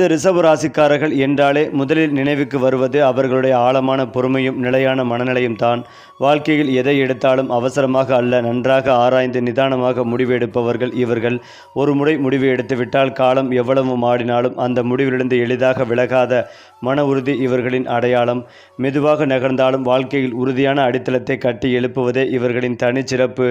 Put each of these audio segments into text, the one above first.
Reserve ராசிக்காரர்கள் என்றாலே முதலில் நினைவுக்கு வருவது அவர்களுடைய ஆழமான பொறுமையும் நிலையான மனநிலையும் தான். வாழ்க்கையில் எதை எடுத்தாலும் அவசரமாக அல்ல நன்றாக ஆராய்ந்து நிதானமாக முடிவு எடுப்பவர்கள் இவர்கள். ஒரு முறை முடிவு எடுத்துவிட்டால் காலம் எவ்வளவு மாடினாலும் அந்த முடிவிலிருந்து எளிதாக விலகாத மன உறுதி இவர்களின் அடையாளம். மெதுவாக நகர்ந்தாலும் வாழ்க்கையில் உறுதியான அடித்தளத்தை கட்டி எழுப்புவதே இவர்களின் தனிச்சிறப்பு.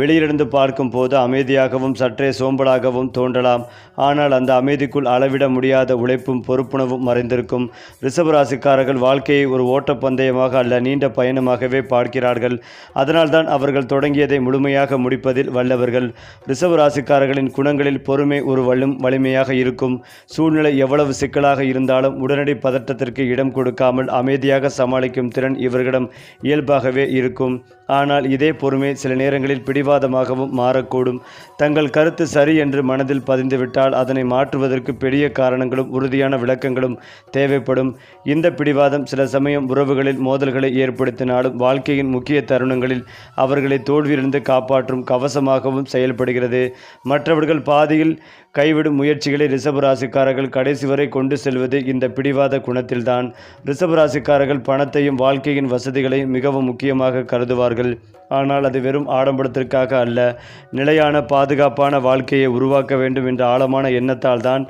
வெளியிலிருந்து பார்க்கும் போது அமைதியாகவும் சற்றே சோம்பலாகவும் தோன்றலாம். ஆனால் அந்த அமைதிக்குள் அளவிட முடியாத உழைப்பும் பொறுப்புணவும் மறைந்திருக்கும். ரிஷபராசிக்காரர்கள் வாழ்க்கையை ஒரு ஓட்டப்பந்தயமாக அல்ல நீண்ட பயணமாகவே பார்க்கிறார்கள். அதனால்தான் அவர்கள் தொடங்கியதை முழுமையாக முடிப்பதில் வல்லவர்கள். ரிஷபராசிக்காரர்களின் குணங்களில் பொறுமை ஒரு வலும் வலிமையாக இருக்கும். சூழ்நிலை எவ்வளவு சிக்கலாக இருந்தாலும் உடனடி பதட்டத்திற்கு இடம் கொடுக்காமல் அமைதியாக சமாளிக்கும் திறன் இவர்களிடம் இயல்பாகவே இருக்கும். ஆனால் இதே பொறுமை சில நேரங்களில் பிடிவாதமாகவும் மாறக்கூடும். தங்கள் கருத்து சரி என்று மனதில் பதிந்துவிட்டால் அதனை மாற்றுவதற்கு பெரிய காரணங்களும் உறுதியான விளக்கங்களும் தேவைப்படும். இந்த பிடிவாதம் சில சமயம் உறவுகளில் மோதல்களை ஏற்படுத்தினாலும் வாழ்க்கையின் முக்கிய தருணங்களில் அவர்களை தோல்வியிலிருந்து காப்பாற்றும் கவசமாகவும் செயல்படுகிறது. மற்றவர்கள் பாதியில் கைவிடும் முயற்சிகளை ரிஷபராசிக்காரர்கள் கடைசி வரை கொண்டு செல்வது இந்த பிடிவாத குணத்தில்தான். ரிஷபராசிக்காரர்கள் பணத்தையும் வாழ்க்கையின் வசதிகளையும் மிகவும் முக்கியமாக கருதுவார்கள். ஆனால் அது வெறும் ஆடம்பரத்திற்காக அல்ல. நிலையான பாதுகாப்பான வாழ்க்கையை உருவாக்க வேண்டும் என்ற ஆழமான எண்ணத்தால் தான்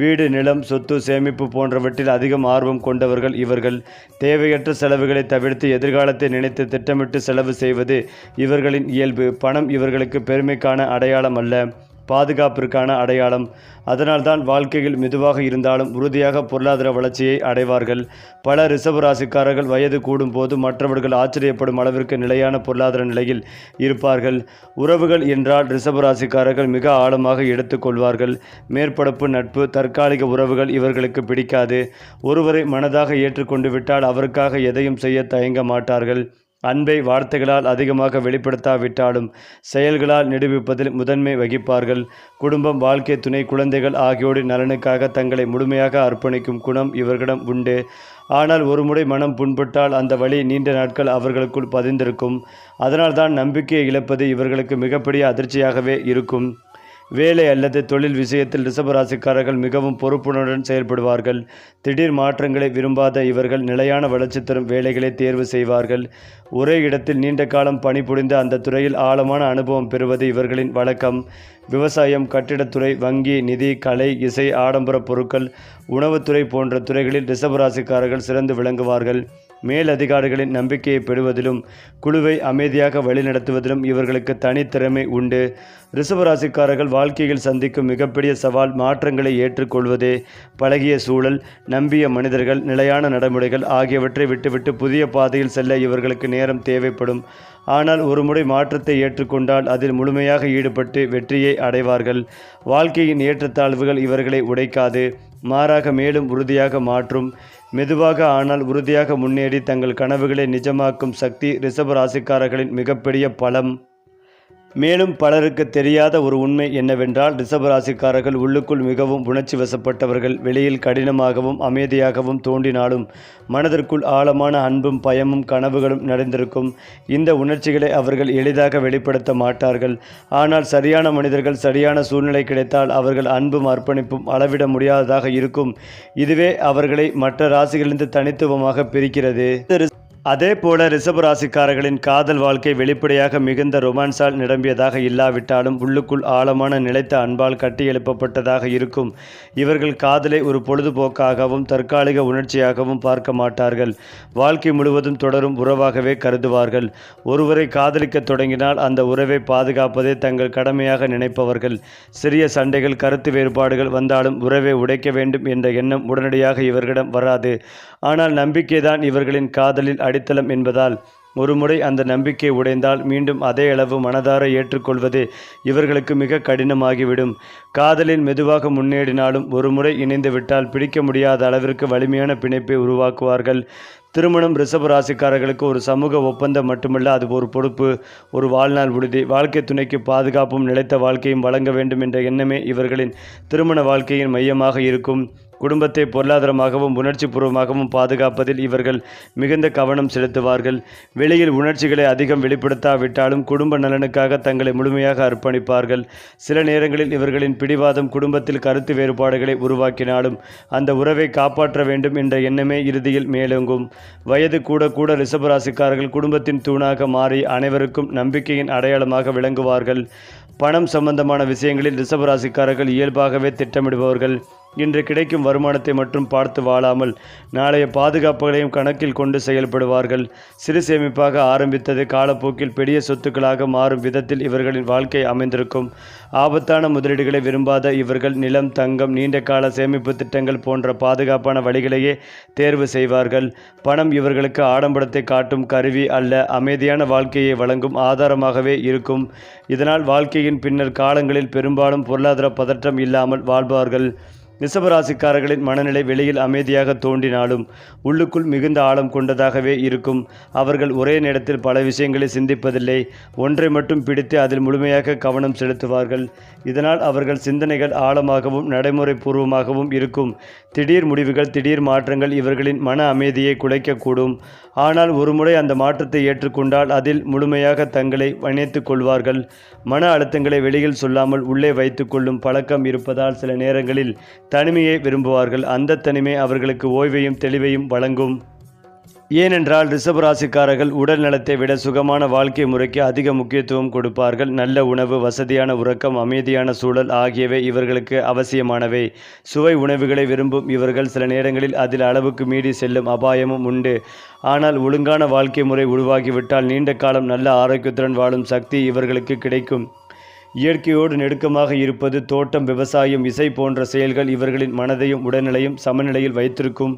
வீடு நிலம் சொத்து சேமிப்பு போன்றவற்றில் அதிகம் ஆர்வம் கொண்டவர்கள் இவர்கள். தேவையற்ற செலவுகளை தவிர்த்து எதிர்காலத்தை நினைத்து திட்டமிட்டு செலவு செய்வது இவர்களின் இயல்பு. பணம் இவர்களுக்கு பெருமைக்கான அடையாளம் அல்ல. பாதுகாப்பிற்கான அடையாளம். அதனால்தான் வாழ்க்கையில் மெதுவாக இருந்தாலும் உறுதியாக பொருளாதார வளர்ச்சியை அடைவார்கள். பல ரிசர்வ் ராசிக்காரர்கள் வயது கூடும்போது மற்றவர்கள் ஆச்சரியப்படும் அளவிற்கு நிலையான பொருளாதார நிலையில் இருப்பார்கள். உறவுகள் என்றால் ரிசர்வ் ராசிக்காரர்கள் மிக ஆழமாக எடுத்துக்கொள்வார்கள் மேற்படப்பு நட்பு தற்காலிக உறவுகள் இவர்களுக்கு பிடிக்காது. ஒருவரை மனதாக ஏற்றுக்கொண்டு விட்டால் அவருக்காக எதையும் செய்ய தயங்க மாட்டார்கள். அன்பை வார்த்தைகளால் அதிகமாக வெளிப்படுத்தாவிட்டாலும் செயல்களால் நிரூபிப்பதில் முதன்மை வகிப்பார்கள். குடும்பம் வாழ்க்கை துணை குழந்தைகள் ஆகியோரின் நலனுக்காக தங்களை முழுமையாக அர்ப்பணிக்கும் குணம் இவர்களிடம் உண்டு. ஆனால் ஒருமுறை மனம் புண்பட்டால் அந்த வழி நீண்ட நாட்கள் அவர்களுக்குள் பதிந்திருக்கும். அதனால்தான் நம்பிக்கையை இழப்பது இவர்களுக்கு மிகப்பெரிய அதிர்ச்சியாகவே இருக்கும். வேலை அல்லது தொழில் விஷயத்தில் ரிஷபராசிக்காரர்கள் மிகவும் பொறுப்புணர்வுடன் செயல்படுவார்கள். திடீர் மாற்றங்களை விரும்பாத இவர்கள் நிலையான வளர்ச்சி தரும் வேலைகளை தேர்வு செய்வார்கள். ஒரே இடத்தில் நீண்ட காலம் பணிபுரிந்து அந்த துறையில் ஆழமான அனுபவம் பெறுவது இவர்களின் வழக்கம். விவசாயம் கட்டிடத்துறை வங்கி நிதி கலை இசை ஆடம்பர பொருட்கள் உணவுத்துறை போன்ற துறைகளில் ரிஷபராசிக்காரர்கள் சிறந்து விளங்குவார்கள். மேலதிகாரிகளின் நம்பிக்கையை பெறுவதிலும் குழுவை அமைதியாக வழிநடத்துவதிலும் இவர்களுக்கு தனித்திறமை உண்டு. ரிசவராசிக்காரர்கள் வாழ்க்கையில் சந்திக்கும் மிகப்பெரிய சவால் மாற்றங்களை ஏற்றுக்கொள்வதே பழகிய சூழல் நம்பிய மனிதர்கள் நிலையான நடைமுறைகள் ஆகியவற்றை விட்டுவிட்டு புதிய பாதையில் செல்ல இவர்களுக்கு நேரம் தேவைப்படும். ஆனால் ஒருமுறை மாற்றத்தை ஏற்றுக்கொண்டால் அதில் முழுமையாக ஈடுபட்டு வெற்றியை அடைவார்கள். வாழ்க்கையின் ஏற்றத்தாழ்வுகள் இவர்களை உடைக்காது. மாறாக மேலும் உறுதியாக மாற்றும். மெதுவாக ஆனால் உறுதியாக முன்னேறி தங்கள் கனவுகளை நிஜமாக்கும் சக்தி ரிஷபராசிக்காரர்களின் மிகப்பெரிய பலம். மேலும் பலருக்கு தெரியாத ஒரு உண்மை என்னவென்றால் ரிஷபராசிக்காரர்கள் உள்ளுக்குள் மிகவும் உணர்ச்சி வசப்பட்டவர்கள் வெளியில் கடினமாகவும் அமைதியாகவும் தோன்றினாலும் மனதிற்குள் ஆழமான அன்பும் பயமும் கனவுகளும் நடந்திருக்கும் இந்த உணர்ச்சிகளை அவர்கள் எளிதாக வெளிப்படுத்த மாட்டார்கள். ஆனால் சரியான மனிதர்கள் சரியான சூழ்நிலை கிடைத்தால் அவர்கள் அன்பும் அர்ப்பணிப்பும் அளவிட முடியாததாக இருக்கும். இதுவே அவர்களை மற்ற ராசிகளிலிருந்து தனித்துவமாக பிரிக்கிறது. அதே போல ரிஷபராசிக்காரர்களின் காதல் வாழ்க்கை வெளிப்படையாக மிகுந்த ரொமான்ஸால் நிரம்பியதாக இல்லாவிட்டாலும் உள்ளுக்குள் ஆழமான நிலைத்த அன்பால் கட்டியெழுப்பப்பட்டதாக இருக்கும். இவர்கள் காதலை ஒரு பொழுதுபோக்காகவும் தற்காலிக உணர்ச்சியாகவும் பார்க்க மாட்டார்கள். வாழ்க்கை முழுவதும் தொடரும் உறவாகவே கருதுவார்கள். ஒருவரை காதலிக்க தொடங்கினால் அந்த உறவை பாதுகாப்பதே தங்கள் கடமையாக நினைப்பவர்கள். சிறிய சண்டைகள் கருத்து வேறுபாடுகள் வந்தாலும் உறவை உடைக்க வேண்டும் என்ற எண்ணம் உடனடியாக இவர்களிடம் வராது. ஆனால் நம்பிக்கைதான் இவர்களின் காதலில் அடித்தளம் என்பதால் ஒருமுறை அந்த நம்பிக்கை உடைந்தால் மீண்டும் அதே அளவு மனதார ஏற்றுக்கொள்வது இவர்களுக்கு மிக கடினமாகிவிடும். காதலில் மெதுவாக முன்னேறினாலும் ஒருமுறை இணைந்துவிட்டால் பிடிக்க முடியாத அளவிற்கு வலிமையான பிணைப்பை உருவாக்குவார்கள். திருமணம் ரிஷப ராசிக்காரர்களுக்கு ஒரு சமூக ஒப்பந்தம் மட்டுமல்ல அது ஒரு பொறுப்பு ஒரு வாழ்நாள் உறுதி. வாழ்க்கை துணைக்கு பாதுகாப்பும் நிலைத்த வாழ்க்கையும் வழங்க வேண்டும் என்ற எண்ணமே இவர்களின் திருமண வாழ்க்கையின் மையமாக இருக்கும். குடும்பத்தை பொருளாதாரமாகவும் உணர்ச்சி பூர்வமாகவும் பாதுகாப்பதில் இவர்கள் மிகுந்த கவனம் செலுத்துவார்கள். வெளியில் உணர்ச்சிகளை அதிகம் வெளிப்படுத்தாவிட்டாலும் குடும்ப நலனுக்காக தங்களை முழுமையாக அர்ப்பணிப்பார்கள். சில நேரங்களில் இவர்களின் பிடிவாதம் குடும்பத்தில் கருத்து வேறுபாடுகளை உருவாக்கினாலும் அந்த உறவை காப்பாற்ற வேண்டும் என்ற எண்ணமே இறுதியில் மேலோங்கும். வயது கூட கூட ரிஷபராசிக்காரர்கள் குடும்பத்தின் தூணாக மாறி அனைவருக்கும் நம்பிக்கையின் அடையாளமாக விளங்குவார்கள். பணம் சம்பந்தமான விஷயங்களில் ரிஷபராசிக்காரர்கள் இயல்பாகவே திட்டமிடுபவர்கள். இன்று கிடைக்கும் வருமானத்தை மட்டும் பார்த்து வாழாமல் நாளைய பாதுகாப்புகளையும் கணக்கில் கொண்டு செயல்படுவார்கள். சிறு சேமிப்பாக ஆரம்பித்தது காலப்போக்கில் பெரிய சொத்துக்களாக மாறும் விதத்தில் இவர்களின் வாழ்க்கை அமைந்திருக்கும். ஆபத்தான முதலீடுகளை விரும்பாத இவர்கள் நிலம் தங்கம் நீண்ட கால சேமிப்பு திட்டங்கள் போன்ற பாதுகாப்பான வழிகளையே தேர்வு செய்வார்கள். பணம் இவர்களுக்கு ஆடம்பரத்தை காட்டும் கருவி அல்ல அமைதியான வாழ்க்கையை வழங்கும் ஆதாரமாகவே இருக்கும். இதனால் வாழ்க்கையின் பின்னர் காலங்களில் பெரும்பாலும் பொருளாதார பதற்றம் இல்லாமல் வாழ்வார்கள். ரிஷபராசிக்காரர்களின் மனநிலை வெளியில் அமைதியாக தோன்றினாலும் உள்ளுக்குள் மிகுந்த ஆழம் கொண்டதாகவே இருக்கும். அவர்கள் ஒரே நேரத்தில் பல விஷயங்களை சிந்திப்பதில்லை. ஒன்றை மட்டும் பிடித்து அதில் முழுமையாக கவனம் செலுத்துவார்கள். இதனால் அவர்கள் சிந்தனைகள் ஆழமாகவும் நடைமுறை பூர்வமாகவும் இருக்கும். திடீர் முடிவுகள் திடீர் மாற்றங்கள் இவர்களின் மன அமைதியை குலைக்கக்கூடும். ஆனால் ஒருமுறை அந்த மாற்றத்தை ஏற்றுக்கொண்டால் அதில் முழுமையாக தங்களை இணைத்துக் கொள்வார்கள். மன அழுத்தங்களை வெளியில் சொல்லாமல் உள்ளே வைத்துக்கொள்ளும் பழக்கம் இருப்பதால் சில நேரங்களில் தனிமையை விரும்புவார்கள். அந்த தனிமை அவர்களுக்கு ஓய்வையும் தெளிவையும் வழங்கும். ஏனென்றால் ரிஷபராசிக்காரர்கள் உடல் நலத்தை விட சுகமான வாழ்க்கை முறைக்கு அதிக முக்கியத்துவம் கொடுப்பார்கள். நல்ல உணவு வசதியான உறக்கம் அமைதியான சூழல் ஆகியவை இவர்களுக்கு அவசியமானவை. சுவை உணவுகளை விரும்பும் இவர்கள் சில நேரங்களில் அதில் அளவுக்கு மீறி செல்லும் அபாயமும் உண்டு. ஆனால் ஒழுங்கான வாழ்க்கை முறை உருவாகிவிட்டால் நீண்ட காலம் நல்ல ஆரோக்கியத்துடன் வாழும் சக்தி இவர்களுக்கு கிடைக்கும். இயற்கையோடு நெருக்கமாக இருப்பது தோட்டம் விவசாயம் இசை போன்ற செயல்கள் இவர்களின் மனதையும் உடல்நிலையும் சமநிலையில் வைத்திருக்கும்.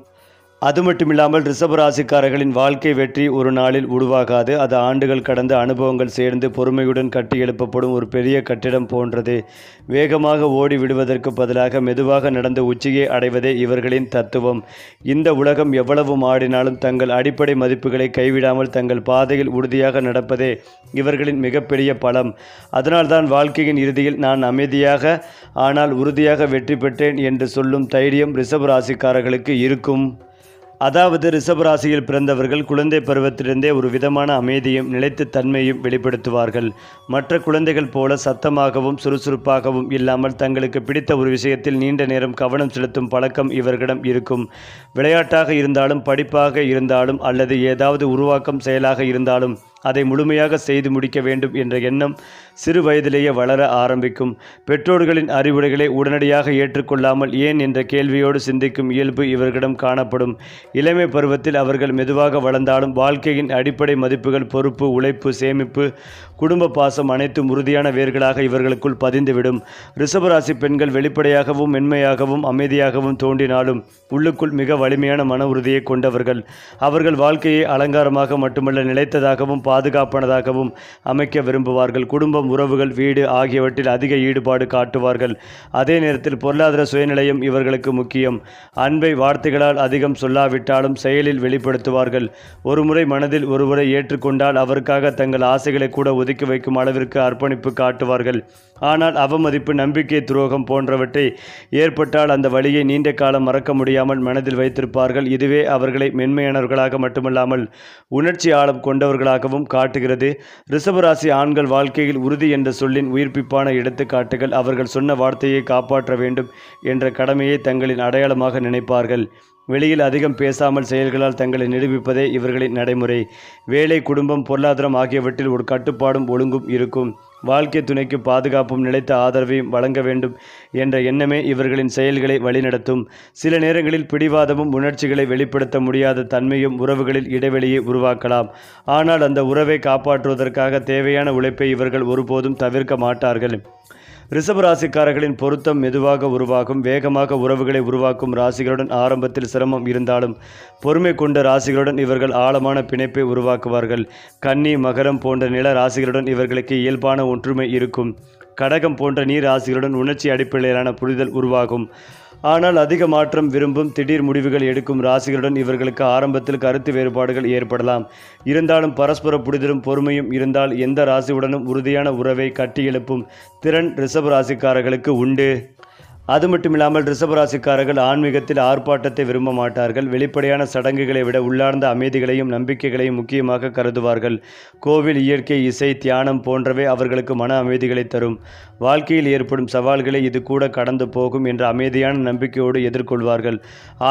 அது மட்டுமில்லாமல் ரிஷபராசிக்காரர்களின் வாழ்க்கை வெற்றி ஒரு நாளில் உருவாகாது. அது ஆண்டுகள் கடந்த அனுபவங்கள் சேர்ந்து பொறுமையுடன் கட்டி எழுப்பப்படும் ஒரு பெரிய கட்டிடம் போன்றது. வேகமாக ஓடி விடுவதற்கு பதிலாக மெதுவாக நடந்த உச்சியை அடைவதே இவர்களின் தத்துவம். இந்த உலகம் எவ்வளவு மாறினாலும் தங்கள் அடிப்படை மதிப்புகளை கைவிடாமல் தங்கள் பாதையில் உறுதியாக நடப்பதே இவர்களின் மிகப்பெரிய பலம். அதனால்தான் வாழ்க்கையின் இறுதியில் நான் அமைதியாக ஆனால் உறுதியாக வெற்றி பெற்றேன் என்று சொல்லும் தைரியம் ரிஷபராசிக்காரர்களுக்கு இருக்கும். அதாவது ரிஷபராசியில் பிறந்தவர்கள் குழந்தை பருவத்திலிருந்தே ஒரு விதமான அமைதியும் நிலைத்த தன்மையும் வெளிப்படுத்துவார்கள். மற்ற குழந்தைகள் போல சத்தமாகவும் சுறுசுறுப்பாகவும் இல்லாமல் தங்களுக்கு பிடித்த ஒரு விஷயத்தில் நீண்ட நேரம் கவனம் செலுத்தும் பழக்கம் இவர்களிடம் இருக்கும். விளையாட்டாக இருந்தாலும் படிப்பாக இருந்தாலும் அல்லது ஏதாவது உருவாக்கம் செயலாக இருந்தாலும் அதை முழுமையாக செய்து முடிக்க வேண்டும் என்ற எண்ணம் சிறு வயதிலேயே வளர ஆரம்பிக்கும். பெற்றோர்களின் அறிவுரைகளை உடனடியாக ஏற்றுக்கொள்ளாமல் ஏன் என்ற கேள்வியோடு சிந்திக்கும் இயல்பு இவர்களிடம் காணப்படும். இளமை பருவத்தில் அவர்கள் மெதுவாக வளர்ந்தாலும் வாழ்க்கையின் அடிப்படை மதிப்புகள் பொறுப்பு உழைப்பு சேமிப்பு குடும்ப பாசம் அனைத்தும் உறுதியான வேர்களாக இவர்களுக்குள் பதிந்துவிடும். ரிஷபராசி பெண்கள் வெளிப்படையாகவும் மென்மையாகவும் அமைதியாகவும் தோன்றினாலும் உள்ளுக்குள் மிக வலிமையான மன உறுதியை கொண்டவர்கள். அவர்கள் வாழ்க்கையை அலங்காரமாக மட்டுமல்ல நிலைத்ததாகவும் பாதுகாப்பானதாகவும் அமைக்க விரும்புவார்கள். குடும்பம் உறவுகள் வீடு ஆகியவற்றில் அதிக ஈடுபாடு காட்டுவார்கள். அதே நேரத்தில் பொருளாதார சுயநிலையும் இவர்களுக்கு முக்கியம். அன்பை வார்த்தைகளால் அதிகம் சொல்லாவிட்டாலும் செயலில் வெளிப்படுத்துவார்கள். ஒருமுறை மனதில் ஒருவரை ஏற்றுக்கொண்டால் அவருக்காக தங்கள் ஆசைகளை கூட ஒதுக்கி வைக்கும் அளவிற்கு அர்ப்பணிப்பு காட்டுவார்கள். ஆனால் அவமதிப்பு நம்பிக்கை துரோகம் போன்றவற்றை ஏற்பட்டால் அந்த வழியை நீண்ட காலம் மறக்க முடியாமல் மனதில் வைத்திருப்பார்கள். இதுவே அவர்களை மென்மையானவர்களாக மட்டுமல்லாமல் உணர்ச்சி ஆழம் கொண்டவர்களாகவும் காட்டுகிறது. ரிஷபராசி ஆண்கள் வாழ்க்கையில் உறுதி என்ற சொல்லின் உயிர்ப்பிப்பான எடுத்துக்காட்டுகள் அவர்கள் சொன்ன வார்த்தையை காப்பாற்ற வேண்டும் என்ற கடமையை தங்களின் அடையாளமாக நினைப்பார்கள். வெளியில் அதிகம் பேசாமல் செயல்களால் தங்களை நிரூபிப்பதே இவர்களின் நடைமுறை. வேலை குடும்பம் பொருளாதாரம் ஆகியவற்றில் ஒரு கட்டுப்பாடும் ஒழுங்கும் இருக்கும். வாழ்க்கை துணைக்கு பாதுகாப்பும் நிலைத்த ஆதரவையும் வழங்க வேண்டும் என்ற எண்ணமே இவர்களின் செயல்களை வழிநடத்தும். சில நேரங்களில் பிடிவாதமும் உணர்ச்சிகளை வெளிப்படுத்த முடியாத தன்மையும் உறவுகளில் இடைவெளியை உருவாக்கலாம். ஆனால் அந்த உறவை காப்பாற்றுவதற்காக தேவையான உழைப்பை இவர்கள் ஒருபோதும் தவிர்க்க மாட்டார்கள். ரிஷபராசிக்காரர்களின் பொருத்தம் மெதுவாக உருவாகும். வேகமாக உறவுகளை உருவாக்கும் ராசிகளுடன் ஆரம்பத்தில் சிரமம் இருந்தாலும் பொறுமை கொண்ட ராசிகளுடன் இவர்கள் ஆழமான பிணைப்பை உருவாக்குவார்கள். கன்னி மகரம் போன்ற நில ராசிகளுடன் இவர்களுக்கு இயல்பான ஒற்றுமை இருக்கும். கடகம் போன்ற நீர் ராசிகளுடன் உணர்ச்சி அடிப்படையிலான புரிதல் உருவாகும். ஆனால் அதிக மாற்றம் விரும்பும் திடீர் முடிவுகள் எடுக்கும் ராசிகளுடன் இவர்களுக்கு ஆரம்பத்தில் கருத்து வேறுபாடுகள் ஏற்படலாம். இருந்தாலும் பரஸ்பர புரிதலும் பொறுமையும் இருந்தால் எந்த ராசியுடனும் உறுதியான உறவை கட்டியெழுப்பும் திறன் ரிஷப ராசிக்காரர்களுக்கு உண்டு. அது மட்டும் இல்லாமல் ரிஷபராசிக்காரர்கள் ஆன்மீகத்தில் ஆர்ப்பாட்டத்தை விரும்ப மாட்டார்கள். வெளிப்படையான சடங்குகளை விட உள்ளார்ந்த அமைதிகளையும் நம்பிக்கைகளையும் முக்கியமாக கருதுவார்கள். கோவில் இயற்கை இசை தியானம் போன்றவை அவர்களுக்கு மன அமைதிகளை தரும். வாழ்க்கையில் ஏற்படும் சவால்களை இது கூட கடந்து போகும் என்ற அமைதியான நம்பிக்கையோடு எதிர்கொள்வார்கள்.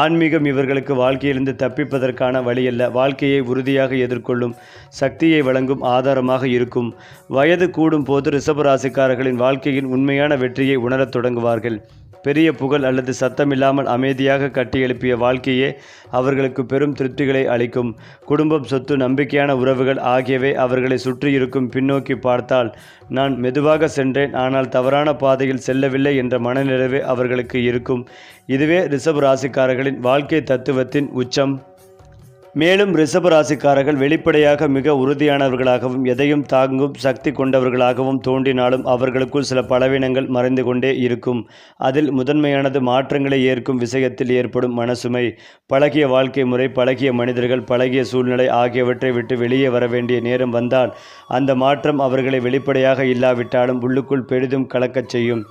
ஆன்மீகம் இவர்களுக்கு வாழ்க்கையிலிருந்து தப்பிப்பதற்கான வழியல்ல. வாழ்க்கையை உறுதியாக எதிர்கொள்ளும் சக்தியை வழங்கும் ஆதாரமாக இருக்கும். வயது கூடும் போது ரிஷபராசிக்காரர்களின் வாழ்க்கையின் உண்மையான வெற்றியை உணரத் தொடங்குவார்கள். பெரிய புகழ் அல்லது சத்தமில்லாமல் அமைதியாக கட்டியெழுப்பிய வாழ்க்கையே அவர்களுக்கு பெரும் திருப்திகளை அளிக்கும். குடும்பம் சொத்து நம்பிக்கையான உறவுகள் ஆகியவை அவர்களை சுற்றியிருக்கும் பின்னோக்கி பார்த்தால் நான் மெதுவாக சென்றேன் ஆனால் தவறான பாதையில் செல்லவில்லை என்ற மனநிறைவு அவர்களுக்கு இருக்கும். இதுவே ரிஷப் ராசிக்காரர்களின் வாழ்க்கை தத்துவத்தின் உச்சம். மேலும் ரிஷப ராசிக்காரர்கள் வெளிப்படையாக மிக உறுதியானவர்களாகவும் எதையும் தாங்கும் சக்தி கொண்டவர்களாகவும் தோன்றினாலும் அவர்களுக்குள் சில பலவீனங்கள் மறைந்து கொண்டே இருக்கும். அதில் முதன்மையானது மாற்றங்களை ஏற்கும் விஷயத்தில் ஏற்படும் மனசுமை. பழகிய வாழ்க்கை முறை பழகிய மனிதர்கள் பழகிய சூழ்நிலை ஆகியவற்றை விட்டு வெளியே வர வேண்டிய நேரம் வந்தால் அந்த மாற்றம் அவர்களை வெளிப்படையாக இல்லாவிட்டாலும் உள்ளுக்குள் பெரிதும் கலக்கச் செய்யும்.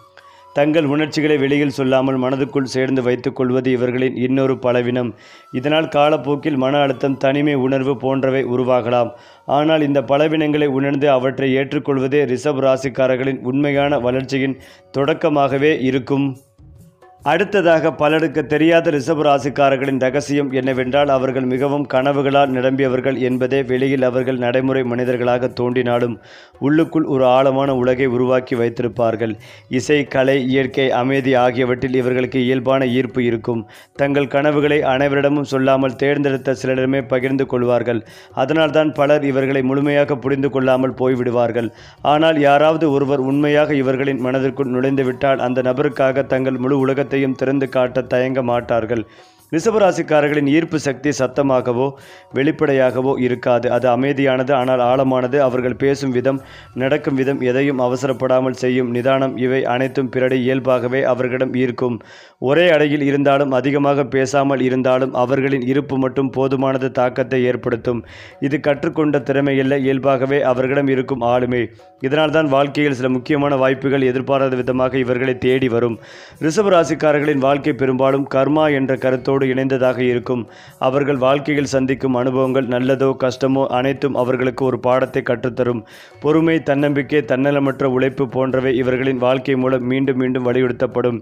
தங்கள் உணர்ச்சிகளை வெளியில் சொல்லாமல் மனதுக்குள் சேர்ந்து வைத்துக் கொள்வது இவர்களின் இன்னொரு பலவினம். இதனால் காலப்போக்கில் மன அழுத்தம் தனிமை உணர்வு போன்றவை உருவாகலாம். ஆனால் இந்த பலவினங்களை உணர்ந்து அவற்றை ஏற்றுக்கொள்வதே ரிஷப் ராசிக்காரர்களின் உண்மையான வளர்ச்சியின் தொடக்கமாகவே இருக்கும். அடுத்ததாக பலருக்கு தெரியாத ரிஷப ராசிக்காரர்களின் ரகசியம் என்னவென்றால் அவர்கள் மிகவும் கனவுகளால் நிரம்பியவர்கள் என்பதே வெளியில் அவர்கள் நடைமுறை மனிதர்களாக தோன்றினாலும் உள்ளுக்குள் ஒரு ஆழமான உலகை உருவாக்கி வைத்திருப்பார்கள். இசை கலை இயற்கை அமைதி ஆகியவற்றில் இவர்களுக்கு இயல்பான ஈர்ப்பு இருக்கும். தங்கள் கனவுகளை அனைவரிடமும் சொல்லாமல் தேர்ந்தெடுத்த சிலரிடமே பகிர்ந்து கொள்வார்கள். அதனால்தான் பலர் இவர்களை முழுமையாக புரிந்து கொள்ளாமல் போய்விடுவார்கள். ஆனால் யாராவது ஒருவர் உண்மையாக இவர்களின் மனதிற்குள் நுழைந்துவிட்டால் அந்த நபருக்காக தங்கள் முழு உலகத்தையும் திறந்து காட்ட தயங்க மாட்டார்கள். ரிஷபராசிக்காரர்களின் ஈர்ப்பு சக்தி சத்தமாகவோ வெளிப்படையாகவோ இருக்காது. அது அமைதியானது ஆனால் ஆழமானது. அவர்கள் பேசும் விதம் நடக்கும் விதம் எதையும் அவசரப்படாமல் செய்யும் நிதானம். இவை அனைத்தும் பிறடி இயல்பாகவே அவர்களிடம் ஈர்க்கும். ஒரே அடையில் இருந்தாலும் அதிகமாக பேசாமல் இருந்தாலும் அவர்களின் இருப்பு மட்டும் போதுமானது தாக்கத்தை ஏற்படுத்தும். இது கற்றுக்கொண்ட திறமையல்ல இயல்பாகவே அவர்களிடம் இருக்கும் ஆளுமை. இதனால்தான் வாழ்க்கையில் சில முக்கியமான வாய்ப்புகள் எதிர்பாராத விதமாக இவர்களை தேடி வரும். ரிஷபராசிக்காரர்களின் வாழ்க்கை பெரும்பாலும் கர்மா என்ற கருத்தோடு இணைந்ததாக இருக்கும். அவர்கள் வாழ்க்கையில் சந்திக்கும் அனுபவங்கள் நல்லதோ கஷ்டமோ அனைத்தும் அவர்களுக்கு ஒரு பாடத்தை கற்றுத்தரும். பொறுமை தன்னம்பிக்கை தன்னலமற்ற உழைப்பு போன்றவை இவர்களின் வாழ்க்கை மூலம் மீண்டும் மீண்டும் வலியுறுத்தப்படும்.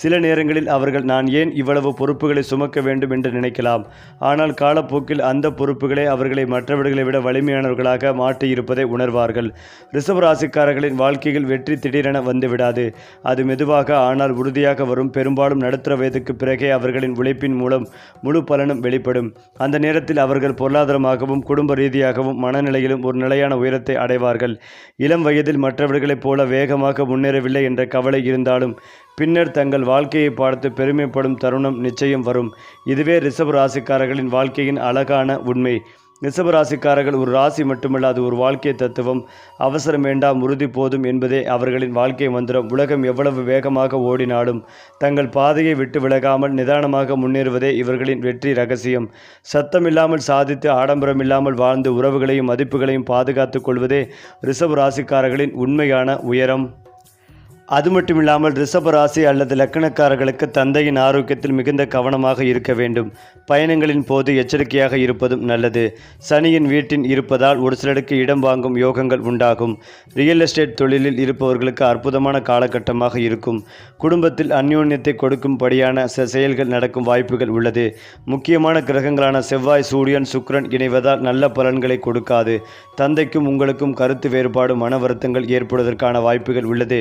சில நேரங்களில் அவர்கள் நான் ஏன் இவ்வளவு பொறுப்புகளை சுமக்க வேண்டும் என்று நினைக்கலாம்? ஆனால் காலப்போக்கில் அந்த பொறுப்புகளே அவர்களை மற்றவர்களை விட வலிமையானவர்களாக மாற்றியிருப்பதை உணர்வார்கள். ரிசர்வ் ராசிக்காரர்களின் வாழ்க்கையில் வெற்றி திடீரென வந்துவிடாது. அது மெதுவாக ஆனால் உறுதியாக வரும். பெரும்பாலும் நடுத்தர வயதுக்கு பிறகே அவர்களின் உழைப்பின் மூலம் முழு பலனும் வெளிப்படும். அந்த நேரத்தில் அவர்கள் பொருளாதாரமாகவும் குடும்ப ரீதியாகவும் மனநிலையிலும் ஒரு நிலையான உயரத்தை அடைவார்கள். இளம் வயதில் மற்றவர்களைப் போல வேகமாக முன்னேறவில்லை என்ற கவலை இருந்தாலும் பின்னர் தங்கள் வாழ்க்கையை பார்த்து பெருமைப்படும் தருணம் நிச்சயம் வரும். இதுவே ரிஷப ராசிக்காரர்களின் வாழ்க்கையின் அழகான உண்மை. ரிஷப ராசிக்காரர்கள் ஒரு ராசி மட்டுமல்ல அது ஒரு வாழ்க்கை தத்துவம் அவசரம் வேண்டாம் உறுதி போதும் என்பதே அவர்களின் வாழ்க்கை மந்திரம். உலகம் எவ்வளவு வேகமாக ஓடினாலும் தங்கள் பாதையை விட்டு விலகாமல் நிதானமாக முன்னேறுவதே இவர்களின் வெற்றி ரகசியம். சத்தமில்லாமல் சாதித்து ஆடம்பரம் இல்லாமல் வாழ்ந்து உறவுகளையும் மதிப்புகளையும் பாதுகாத்துக் கொள்வதே ரிஷப ராசிக்காரர்களின் உண்மையான உயரம். அது மட்டும் இல்லாமல் ரிஷப ராசி அல்லது லக்கணக்காரர்களுக்கு தந்தையின் ஆரோக்கியத்தில் மிகுந்த கவனமாக இருக்க வேண்டும். பயணங்களின் போது எச்சரிக்கையாக இருப்பதும் நல்லது. சனியின் வீட்டின் இருப்பதால் ஒரு சிலருக்கு இடம் வாங்கும் யோகங்கள் உண்டாகும். ரியல் எஸ்டேட் தொழிலில் இருப்பவர்களுக்கு அற்புதமான காலகட்டமாக இருக்கும். குடும்பத்தில் அந்யோன்யத்தை கொடுக்கும்படியான செயல்கள் நடக்கும் வாய்ப்புகள் உள்ளது. முக்கியமான கிரகங்களான செவ்வாய் சூரியன் சுக்கிரன் இணைவதால் நல்ல பலன்களை கொடுக்காது. தந்தைக்கும் உங்களுக்கும் கருத்து வேறுபாடு மன வருத்தங்கள் ஏற்படுவதற்கான வாய்ப்புகள் உள்ளது.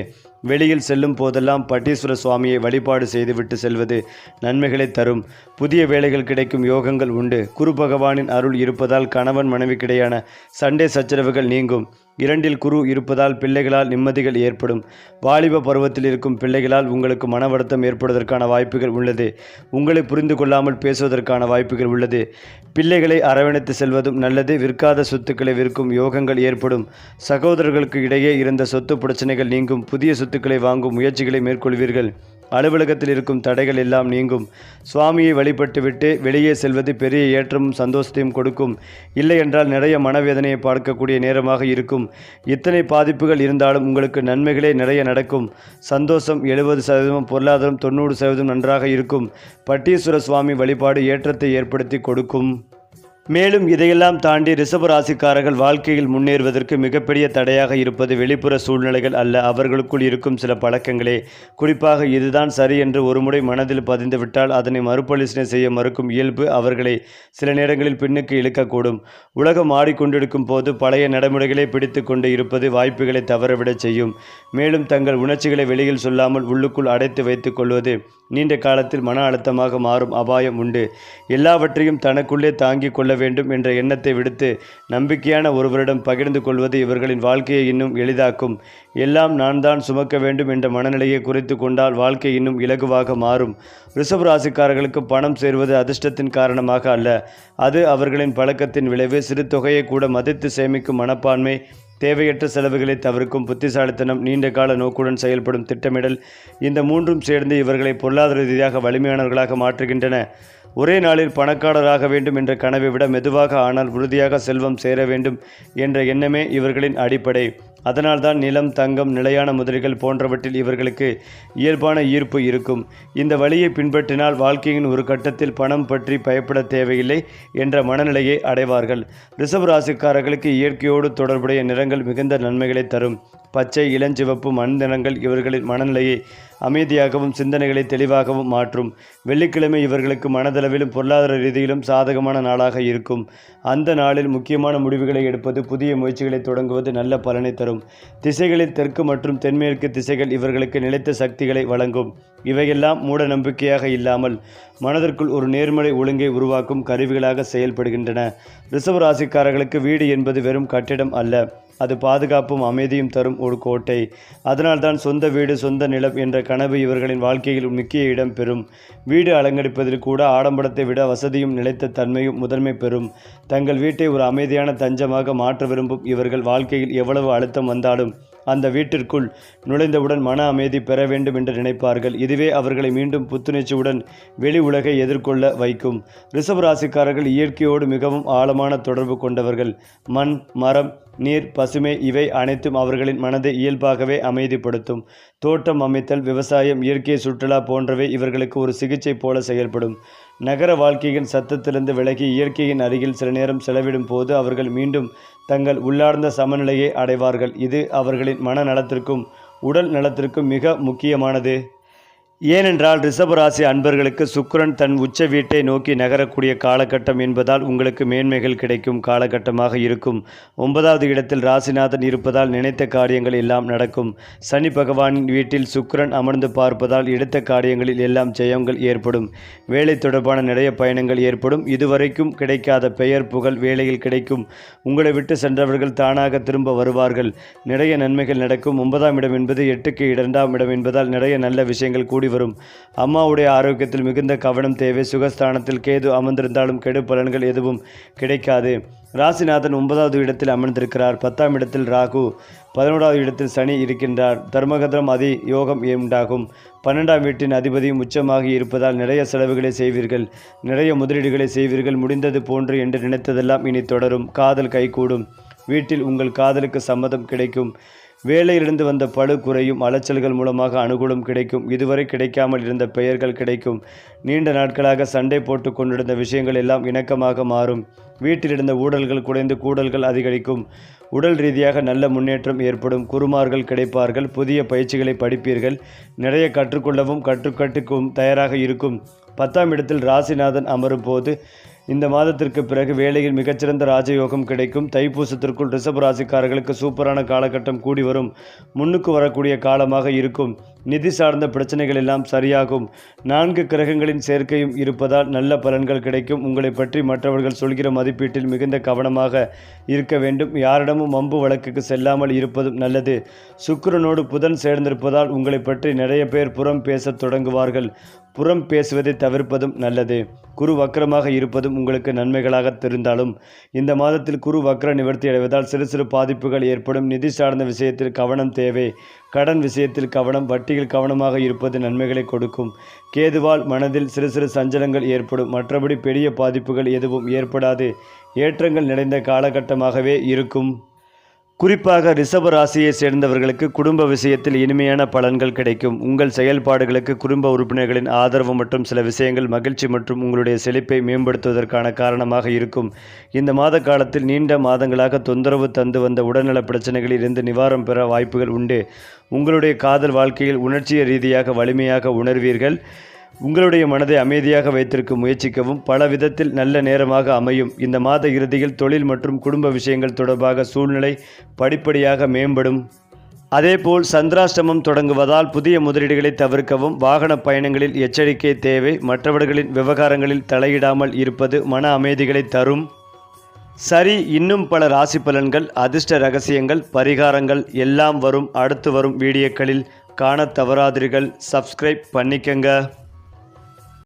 வெளியில் செல்லும் போதெல்லாம் பட்டீஸ்வர சுவாமியை வழிபாடு செய்துவிட்டு செல்வது நன்மைகளை தரும். புதிய வேலைகள் கிடைக்கும் யோகங்கள் உண்டு. குரு பகவானின் அருள் இருப்பதால் கணவன் மனைவிக்கிடையான சண்டே சச்சரவுகள் நீங்கும். இரண்டில் குரு இருப்பதால் பிள்ளைகளால் நிம்மதிகள் ஏற்படும். வாலிப பருவத்தில் இருக்கும் பிள்ளைகளால் உங்களுக்கு மன வருத்தம் ஏற்படுவதற்கான வாய்ப்புகள் உள்ளது. உங்களை புரிந்து கொள்ளாமல் பேசுவதற்கான வாய்ப்புகள் உள்ளது. பிள்ளைகளை அரவணைத்து செல்வதும் நல்லது. விற்காத சொத்துக்களை விற்கும் யோகங்கள் ஏற்படும். சகோதரர்களுக்கு இடையே இருந்த சொத்து பிரச்சனைகள் நீங்கும். புதிய சொத்துக்களை வாங்கும் முயற்சிகளை மேற்கொள்வீர்கள். அலுவலகத்தில் இருக்கும் தடைகள் எல்லாம் நீங்கும். சுவாமியை வழிபட்டுவிட்டு வெளியே செல்வது பெரிய ஏற்றமும் சந்தோஷத்தையும் கொடுக்கும். இல்லை என்றால் நிறைய மனவேதனையை பார்க்கக்கூடிய நேரமாக இருக்கும். இத்தனை பாதிப்புகள் இருந்தாலும் உங்களுக்கு நன்மைகளே நிறைய நடக்கும். சந்தோஷம் எழுபது சதவீதம் பொருளாதாரம் தொண்ணூறு சதவீதம் நன்றாக இருக்கும். பட்டீஸ்வர சுவாமி வழிபாடு ஏற்றத்தை ஏற்படுத்தி கொடுக்கும். மேலும் இதையெல்லாம் தாண்டி ரிஷப ராசிக்காரர்கள் வாழ்க்கையில் முன்னேறுவதற்கு மிகப்பெரிய தடையாக இருப்பது வெளிப்புற சூழ்நிலைகள் அல்ல. அவர்களுக்குள் இருக்கும் சில பழக்கங்களே. குறிப்பாக இதுதான் சரி என்று ஒருமுறை மனதில் பதிந்துவிட்டால் அதனை மறுபரிசீலனை செய்ய மறுக்கும் இயல்பு அவர்களை சில நேரங்களில் பின்னுக்கு இழுக்கக்கூடும். உலகம் ஆடிக்கொண்டிருக்கும் போது பழைய நடைமுறைகளை பிடித்து கொண்டு இருப்பது வாய்ப்புகளை தவறவிடச் செய்யும். மேலும் தங்கள் உணர்ச்சிகளை வெளியில் சொல்லாமல் உள்ளுக்குள் அடைத்து வைத்துக் கொள்வது நீண்ட காலத்தில் மன அழுத்தமாக மாறும் அபாயம் உண்டு. எல்லாவற்றையும் தனக்குள்ளே தாங்கிக் கொள்ள வேண்டும் என்ற எண்ணத்தை விடுத்து நம்பிக்கையான ஒருவரிடம் பகிர்ந்து கொள்வது இவர்களின் வாழ்க்கையை இன்னும் எளிதாக்கும். எல்லாம் நான் தான் சுமக்க வேண்டும் என்ற மனநிலையை குறைத்து கொண்டால் வாழ்க்கை இன்னும் இலகுவாக மாறும். ரிஷப் ராசிக்காரர்களுக்கு பணம் சேர்வது அதிர்ஷ்டத்தின் காரணமாக அல்ல. அது அவர்களின் பழக்கத்தின் விளைவு சிறு தொகையை கூட மதித்து சேமிக்கும் மனப்பான்மை தேவையற்ற செலவுகளை தவிர்க்கும் புத்திசாலித்தனம் நீண்ட கால நோக்குடன் செயல்படும் திட்டமிடல் இந்த மூன்றும் சேர்ந்து இவர்களை பொருளாதார ரீதியாக வலிமையானவர்களாக மாற்றுகின்றன. ஒரே நாளில் பணக்காரராக வேண்டும் என்ற கனவை விட மெதுவாக ஆனால் உறுதியாக செல்வம் சேர வேண்டும் என்ற எண்ணமே இவர்களின் அடிப்படை. அதனால்தான் நிலம் தங்கம் நிலையான முதலீடுகள் போன்றவற்றில் இவர்களுக்கு இயல்பான ஈர்ப்பு இருக்கும். இந்த வழியை பின்பற்றினால் வாழ்க்கையின் ஒரு கட்டத்தில் பணம் பற்றி பயப்பட தேவையில்லை என்ற மனநிலையை அடைவார்கள். ரிசர்வ் ராசிக்காரர்களுக்கு இயற்கையோடு தொடர்புடைய நிறங்கள் மிகுந்த நன்மைகளை தரும். பச்சை இளஞ்சிவப்பு மண் நிறங்கள் இவர்களின் மனநிலையை அமைதியாகவும் சிந்தனைகளை தெளிவாகவும் மாற்றும். வெள்ளிக்கிழமை இவர்களுக்கு மனதளவிலும் பொருளாதார ரீதியிலும் சாதகமான நாளாக இருக்கும். அந்த நாளில் முக்கியமான முடிவுகளை எடுப்பது புதிய முயற்சிகளை தொடங்குவது நல்ல பலனை தரும். திசைகளில் தெற்கு மற்றும் தென்மேற்கு திசைகள் இவர்களுக்கு நிலைத்த சக்திகளை வழங்கும். இவையெல்லாம் மூட நம்பிக்கையாக இல்லாமல் மனதிற்குள் ஒரு நேர்மறை ஒழுங்கை உருவாக்கும் கருவிகளாக செயல்படுகின்றன. ரிசர்வ் ராசிக்காரர்களுக்கு வீடு என்பது வெறும் கட்டிடம் அல்ல. அது பாதுகாப்பும் அமைதியும் தரும் ஒரு கோட்டை. அதனால்தான் சொந்த வீடு சொந்த நிலம் என்ற கனவு இவர்களின் வாழ்க்கையில் முக்கிய இடம் பெறும். வீடு அலங்கரிப்பதில் கூட ஆடம்பரத்தை விட வசதியும் நிலைத்த தன்மையும் முதன்மை பெறும். தங்கள் வீட்டை ஒரு அமைதியான தஞ்சமாக மாற்ற விரும்பும் இவர்கள் வாழ்க்கையில் எவ்வளவு அழுத்தம் வந்தாலும் அந்த வீட்டிற்குள் நுழைந்தவுடன் மன அமைதி பெற வேண்டும் என்று நினைப்பார்கள். இதுவே அவர்களை மீண்டும் புத்துணர்ச்சியுடன் வெளி உலகை எதிர்கொள்ள வைக்கும். ரிஷப ராசிக்காரர்கள் இயற்கையோடு மிகவும் ஆழமான தொடர்பு கொண்டவர்கள். மண் மரம் நீர் பசுமை இவை அனைத்தும் அவர்களின் மனதை இயல்பாகவே அமைதிப்படுத்தும். தோட்டம் அமைத்தல் விவசாயம் இயற்கை சுற்றுலா போன்றவை இவர்களுக்கு ஒரு சிகிச்சை போல செயல்படும். நகர வாழ்க்கையின் சத்தத்திலிருந்து விலகி இயற்கையின் அருகில் சில நேரம் செலவிடும் போது அவர்கள் மீண்டும் தங்கள் உள்ளார்ந்த சமநிலையை அடைவார்கள். இது அவர்களின் மனநலத்திற்கும் உடல் நலத்திற்கும் மிக முக்கியமானது. ஏனென்றால் ரிஷபராசி அன்பர்களுக்கு சுக்கிரன் தன் உச்ச வீட்டை நோக்கி நகரக்கூடிய காலகட்டம் என்பதால் உங்களுக்கு மேன்மைகள் கிடைக்கும் காலகட்டமாக இருக்கும். ஒன்பதாவது இடத்தில் ராசிநாதன் இருப்பதால் நினைத்த காரியங்கள் எல்லாம் நடக்கும். சனி பகவானின் வீட்டில் சுக்கரன் அமர்ந்து பார்ப்பதால் எடுத்த காரியங்களில் எல்லாம் ஜெயங்கள் ஏற்படும். வேலை தொடர்பான நிறைய பயணங்கள் ஏற்படும். இதுவரைக்கும் கிடைக்காத பெயர் புகழ் வேலையில் கிடைக்கும். உங்களை விட்டு சென்றவர்கள் தானாக திரும்ப வருவார்கள். நிறைய நன்மைகள் நடக்கும். ஒன்பதாம் இடம் என்பது எட்டுக்கு இரண்டாம் இடம் என்பதால் நிறைய நல்ல விஷயங்கள் கூடி வரும். அம்மாவுடைய ஆரோக்கியத்தில் மிகுந்த கவனம் தேவை. சுகஸ்தானத்தில் கேது அமர்ந்திருந்தாலும் கெடு பலன்கள் எதுவும் கிடைக்காது. ராசிநாதன் ஒன்பதாவது இடத்தில் அமர்ந்திருக்கிறார். பத்தாம் இடத்தில் ராகு பதினோராவது இடத்தில் சனி இருக்கின்றார். தர்மகந்திரம் அதி யோகம் உண்டாகும். பன்னெண்டாம் வீட்டின் அதிபதியும் உச்சமாகி இருப்பதால் நிறைய செலவுகளை செய்வீர்கள். நிறைய முதலீடுகளை செய்வீர்கள். முடிந்தது போன்று என்று நினைத்ததெல்லாம் இனி தொடரும். காதல் கைகூடும். வீட்டில் உங்கள் காதலுக்கு சம்மதம் கிடைக்கும். வேலையிலிருந்து வந்த பழு குறையும் அலைச்சல்கள் மூலமாக அனுகூலம் கிடைக்கும் இதுவரை கிடைக்காமல் இருந்த பெயர்கள் கிடைக்கும். நீண்ட நாட்களாக சண்டை போட்டு கொண்டிருந்த விஷயங்கள் எல்லாம் இணக்கமாக மாறும். வீட்டில் இருந்த ஊழல்கள் குறைந்து கூடல்கள் அதிகரிக்கும். உடல் ரீதியாக நல்ல முன்னேற்றம் ஏற்படும். குருமார்கள் கிடைப்பார்கள். புதிய பயிற்சிகளை படிப்பீர்கள். நிறைய கற்றுக்கொள்ளவும் கற்றுக்கட்டுக்கும் தயாராக இருக்கும். பத்தாம் இடத்தில் ராசிநாதன் அமரும் போது இந்த மாதத்திற்கு பிறகு வேலையில் மிகச்சிறந்த ராஜயோகம் கிடைக்கும். தைப்பூசத்திற்குள் ரிஷப ராசிக்காரர்களுக்கு சூப்பரான காலகட்டம் கூடி வரும். முன்னுக்கு வரக்கூடிய காலமாக இருக்கும். நிதி சார்ந்த பிரச்சனைகள் எல்லாம் சரியாகும். நான்கு கிரகங்களின் சேர்க்கையும் இருப்பதால் நல்ல பலன்கள் கிடைக்கும். உங்களை பற்றி மற்றவர்கள் சொல்கிற மதிப்பீட்டில் மிகுந்த கவனமாக இருக்க வேண்டும். யாரிடமும் அம்பு வழக்குக்கு செல்லாமல் இருப்பதும் நல்லது. சுக்கரனோடு புதன் சேர்ந்திருப்பதால் உங்களை பற்றி நிறைய பேர் புறம் பேசத் தொடங்குவார்கள். புறம் பேசுவதை தவிர்ப்பதும் நல்லது. குரு வக்கரமாக இருப்பதும் உங்களுக்கு நன்மைகளாக தெரிந்தாலும் இந்த மாதத்தில் குரு வக்கர நிவர்த்தி அடைவதால் சிறு சிறு பாதிப்புகள் ஏற்படும். நிதி சார்ந்த விஷயத்தில் கவனம் தேவை. கடன் விஷயத்தில் கவனம் வட்டியில் கவனமாக இருப்பது நன்மைகளை கொடுக்கும். கேதுவால் மனதில் சிறு சிறு சஞ்சலங்கள் ஏற்படும். மற்றபடி பெரிய பாதிப்புகள் எதுவும் ஏற்படாது. ஏற்றங்கள் நிறைந்த காலகட்டமாகவே இருக்கும். குறிப்பாக ரிஷப ராசியை சேர்ந்தவர்களுக்கு குடும்ப விஷயத்தில் இனிமையான பலன்கள் கிடைக்கும். உங்கள் செயல்பாடுகளுக்கு குடும்ப உறுப்பினர்களின் ஆதரவு மற்றும் சில விஷயங்கள் மகிழ்ச்சி மற்றும் உங்களுடைய செழிப்பை மேம்படுத்துவதற்கான காரணமாக இருக்கும். இந்த மாத காலத்தில் நீண்ட மாதங்களாக தொந்தரவு தந்து வந்த உடல்நல பிரச்சனைகளில் இருந்து நிவாரணம் பெற வாய்ப்புகள் உண்டு. உங்களுடைய காதல் வாழ்க்கையில் உணர்ச்சிய ரீதியாக வலிமையாக உணர்வீர்கள். உங்களுடைய மனதை அமைதியாக வைத்திருக்க முயற்சிக்கவும் பல விதத்தில் நல்ல நேரமாக அமையும். இந்த மாத இறுதியில் தொழில் மற்றும் குடும்ப விஷயங்கள் தொடர்பாக சூழ்நிலை படிப்படியாக மேம்படும். அதேபோல் சந்திராஷ்டமம் தொடங்குவதால் புதிய முதலீடுகளை தவிர்க்கவும் வாகன பயணங்களில் எச்சரிக்கை தேவை மற்றவர்களின் விவகாரங்களில் தலையிடாமல் இருப்பது மன அமைதிகளை தரும். சரி இன்னும் பல ராசி பலன்கள் அதிர்ஷ்ட ரகசியங்கள் பரிகாரங்கள் எல்லாம் வரும். அடுத்து வரும் வீடியோக்களில் காணத் தவறாதீர்கள். சப்ஸ்கிரைப் பண்ணிக்கங்க.